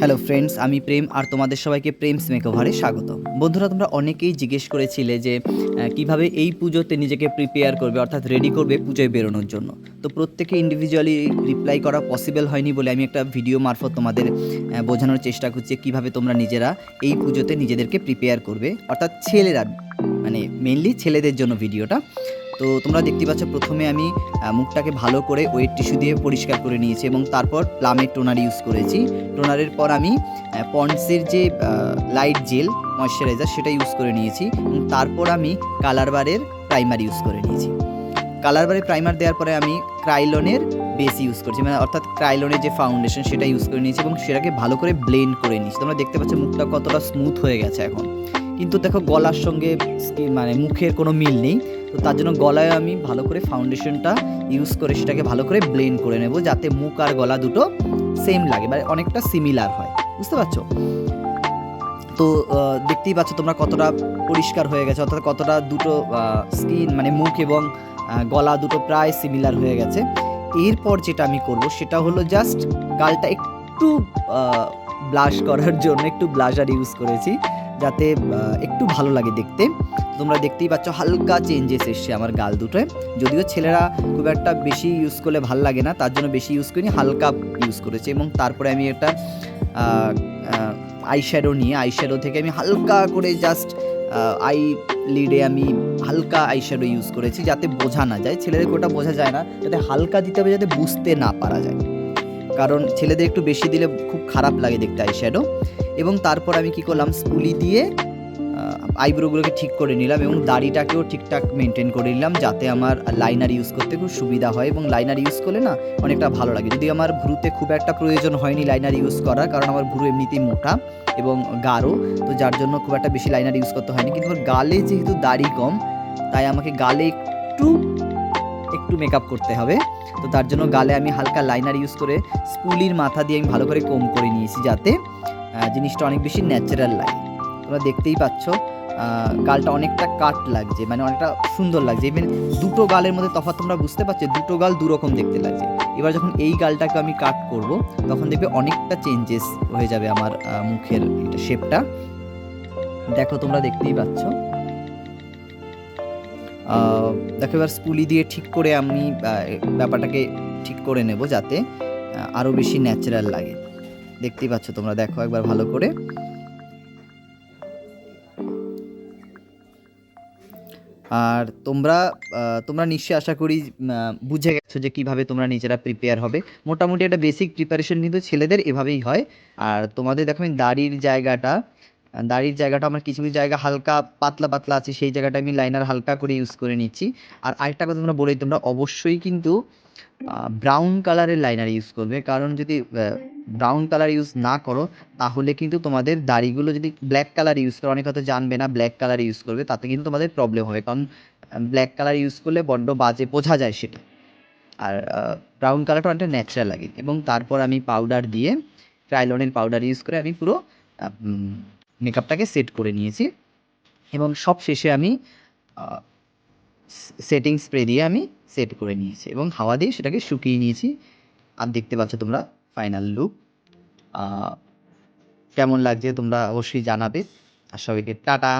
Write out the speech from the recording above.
Hello friends আমি প্রেম আর তোমাদের সবাইকে প্রেমস মেকওভারে স্বাগত। বন্ধুরা, তোমরা অনেকেই জিজ্ঞেস করেছিলে যে কীভাবে এই পুজোতে নিজেকে প্রিপেয়ার করবে, অর্থাৎ রেডি করবে পুজোয় বেরোনোর জন্য। তো প্রত্যেকে ইন্ডিভিজুয়ালি রিপ্লাই করা পসিবল হয়নি বলে আমি একটা ভিডিও মারফত তোমাদের বোঝানোর চেষ্টা করছি কীভাবে তোমরা নিজেরা এই পুজোতে নিজেদেরকে প্রিপেয়ার করবে। অর্থাৎ ছেলেরা মানে মেনলি ছেলেদের জন্য ভিডিওটা তো তোমরা দেখতে পাচ্ছ প্রথমে আমি মুখটাকে ভালো করে ওয়েট টিস্যু দিয়ে পরিষ্কার করে নিয়েছি এবং তারপর প্লামের টোনার ইউজ করেছি। টোনারের পর আমি পন্ডসের যে লাইট জেল, ময়শ্চারাইজার সেটা ইউজ করে নিয়েছি তারপর আমি কালার বারের প্রাইমার ইউজ করে নিয়েছি। কালার বারের প্রাইমার দেওয়ার পরে আমি ক্রাইলনের বেস ইউজ করছি মানে অর্থাৎ ক্রাইলনের যে ফাউন্ডেশন সেটা ইউজ করে নিয়েছি এবং সেটাকে ভালো করে ব্লেন্ড করে নিয়েছি। তোমরা দেখতে পাচ্ছ মুখটা কতটা স্মুথ হয়ে গেছে এখন। কিন্তু দেখো গলার সঙ্গে মানে মুখের কোনো মিল নেই, তো তার জন্য গলায় আমি ভালো করে ফাউন্ডেশনটা ইউজ করে সেটাকে ভালো করে ব্লেন্ড করে নেব যাতে মুখ আর গলা দুটো সেম লাগে মানে অনেকটা সিমিলার হয়, বুঝতে পারছ? তো দেখতেই পাচ্ছ তোমরা কতটা পরিষ্কার হয়ে গেছে, অর্থাৎ কতটা দুটো স্কিন মানে মুখ এবং গলা দুটো প্রায় সিমিলার হয়ে গেছে। এরপর যেটা আমি করব সেটা হলো জাস্ট গালটা একটু ব্লাশ করার জন্য, একটু ব্লাশার ইউজ করেছি। যাতে একটু ভালো লাগে দেখতে। তোমরা দেখতেই পাচ্ছ হালকা চেঞ্জেস এসছে আমার গাল দুটোয়। যদিও ছেলেরা খুব একটা বেশি ইউজ করলে ভালো লাগে না, তার জন্য বেশি ইউজ করিনি, হালকা ইউজ করেছি এবং তারপরে আমি একটা আই শ্যাডো নিয়ে আই শ্যাডো থেকে আমি হালকা করে জাস্ট আই লিডে আমি হালকা আই শ্যাডো ইউজ করেছি যাতে বোঝা না যায়। ছেলেদেরকে ওটা বোঝা যায় না, যাতে হালকা দিতে হবে যাতে বুঝতে না পারা যায়। কারণ ছেলেদের একটু বেশি দিলে খুব খারাপ লাগে দেখতে আই শ্যাডো এবং তারপর আমি কি করলাম স্পুলি দিয়ে আইব্রোগুলোকে ঠিক করে নিলাম এবং দাড়িটাকেও ঠিকঠাক মেনটেন করে নিলাম যাতে আমার লাইনার ইউজ করতে খুব সুবিধা হয় এবং লাইনার ইউজ করলে না অনেকটা ভালো লাগে। যদি আমার ভ্রুতে খুব একটা প্রয়োজন হয়নি লাইনার ইউজ করার, কারণ আমার ভ্রু এমনিতেই মোটা এবং গাঢ়, তো যার জন্য খুব একটা বেশি লাইনার ইউজ করতে হয়নি। কিন্তু আমার গালে যেহেতু দাড়ি কম, তাই আমাকে গালে একটু একটু মেকআপ করতে হবে। তো তার জন্য গালে আমি হালকা লাইনার ইউজ করে স্পুলির মাথা দিয়ে আমি ভালো করে কম করে নিয়েছি যাতে জিনিসটা অনেক বেশি ন্যাচারাল লাগে। তোমরা দেখতেই পাচ্ছ গালটা অনেকটা কাট লাগছে মানে অনেকটা সুন্দর লাগছে। ইভেন দুটো গালের মধ্যে তফাৎ তোমরা বুঝতে পারছ, দুটো গাল দু রকম দেখতে লাগছে। এবার যখন এই গালটাকে আমি কাট করব, তখন দেখবে অনেকটা চেঞ্জেস হয়ে যাবে আমার মুখের এটা শেপটা দেখো তোমরা দেখতেই পাচ্ছ। এবার স্পুলি দিয়ে ঠিক করে আমি ব্যাপারটাকে ঠিক করে নেব যাতে আহ, আরও বেশি ন্যাচারাল লাগে। দেখতেই পাচ্ছ তোমরা দেখো একবার ভালো করে। আর তোমরা তোমরা নিশ্চয়ই আশা করি বুঝে গেছো যে কীভাবে তোমরা নিজেরা প্রিপেয়ার হবে। মোটামুটি একটা বেসিক প্রিপারেশন কিন্তু ছেলেদের এভাবেই হয়। আর তোমাদের দেখো আমি দাড়ির জায়গাটা দাড়ির জায়গাটা আমার কিছু কিছু জায়গা হালকা পাতলা পাতলা আছে, সেই জায়গাটা আমি লাইনার হালকা করে ইউজ করে নিচ্ছি। আর আরেকটা কথা তোমরা বলেই তোমরা অবশ্যই কিন্তু ব্রাউন কালারের লাইনার ইউজ করবে। কারণ যদি ব্রাউন কালার ইউজ না করো, তাহলে কিন্তু তোমাদের দাড়িগুলো যদি ব্ল্যাক কালার ইউজ করো, অনেক হয়তো জানবে না ব্ল্যাক কালার ইউজ করবে, তাতে কিন্তু তোমাদের প্রবলেম হবে। কারণ ব্ল্যাক কালার ইউজ করলে বড্ড বাজে বোঝা যায় সেটা। আর ব্রাউন কালারটা অনেকটা ন্যাচারাল লাগে। এবং তারপর আমি পাউডার দিয়ে ক্রাইলনের পাউডার ইউজ করে আমি পুরো মেকআপটাকে সেট করে নিয়েছি এবং সব শেষে আমি সেটিং স্প্রে দিয়ে আমি সেট করে নিয়েছি এবং হাওয়া দিয়ে সেটাকে শুকিয়ে নিয়েছি। আর দেখতে পাচ্ছ তোমরা ফাইনাল লুক কেমন লাগছে তোমরা অবশ্যই জানাবে। আর সবাইকে টাটা।